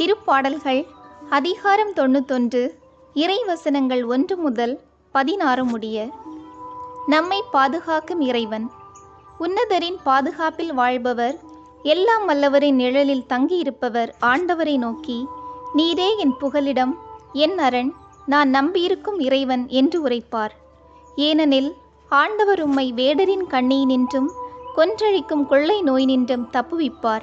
திருப்பாடல்கள் அதிகாரம் தொண்ணூத்தொன்று இறைவசனங்கள் ஒன்று முதல் பதினாறு முடிய. நம்மை பாதுகாக்கும் இறைவன். உன்னதரின் பாதுகாப்பில் வாழ்பவர் எல்லாம் வல்லவரின் நிழலில் தங்கியிருப்பவர் ஆண்டவரை நோக்கி நீரே என் புகலிடம் என் அரண் நான் நம்பியிருக்கும் இறைவன் என்று உரைப்பார். ஏனெனில் ஆண்டவர் உம்மை வேடரின் கண்ணியினின்றும் கொன்றழிக்கும் கொள்ளை நோய் நின்றும் தப்புவிப்பார்.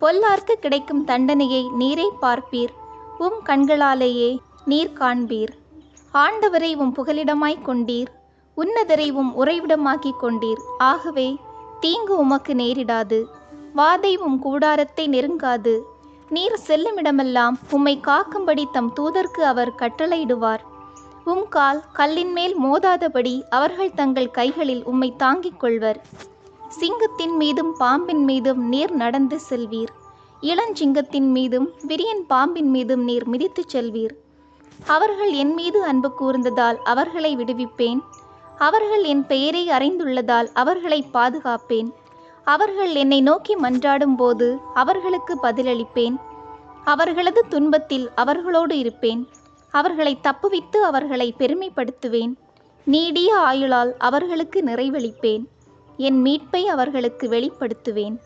பொல்லார்க்கு கிடைக்கும் தண்டனையை நீரே பார்ப்பீர். உம் கண்களாலேயே நீர் காண்பீர். ஆண்டவரை உம் புகலிடமாய்க் கொண்டீர். உன்னதரை உம் உறைவிடமாக்கிக் கொண்டீர். ஆகவே தீங்கு உமக்கு நேரிடாது. வாதை உம் கூடாரத்தை நெருங்காது. நீர் செல்லுமிடமெல்லாம் உம்மை காக்கும்படி தம் தூதர்க்கு அவர் கட்டளையிடுவார். உம் கால் கல்லின் மேல் மோதாதபடி அவர்கள் தங்கள் கைகளில் உம்மை தாங்கிக் கொள்வர். சிங்கத்தின் மீதும் பாம்பின் மீதும் நீர் நடந்து செல்வீர். இளஞ்சிங்கத்தின் மீதும் விரியன் பாம்பின் மீதும் நீர் மிதித்துச் செல்வீர். அவர்கள் என் மீது அன்பு கூர்ந்ததால் அவர்களை விடுவிப்பேன். அவர்கள் என் பெயரை அறிந்துள்ளதால் அவர்களை பாதுகாப்பேன். அவர்கள் என்னை நோக்கி மன்றாடும் போது அவர்களுக்கு பதிலளிப்பேன். அவர்களது துன்பத்தில் அவர்களோடு இருப்பேன். அவர்களை தப்புவித்து அவர்களை பெருமைப்படுத்துவேன். நீடிய ஆயுளால் அவர்களுக்கு நிறைவளிப்பேன். என் மீட்பை அவர்களுக்கு வெளிப்படுத்துவேன்.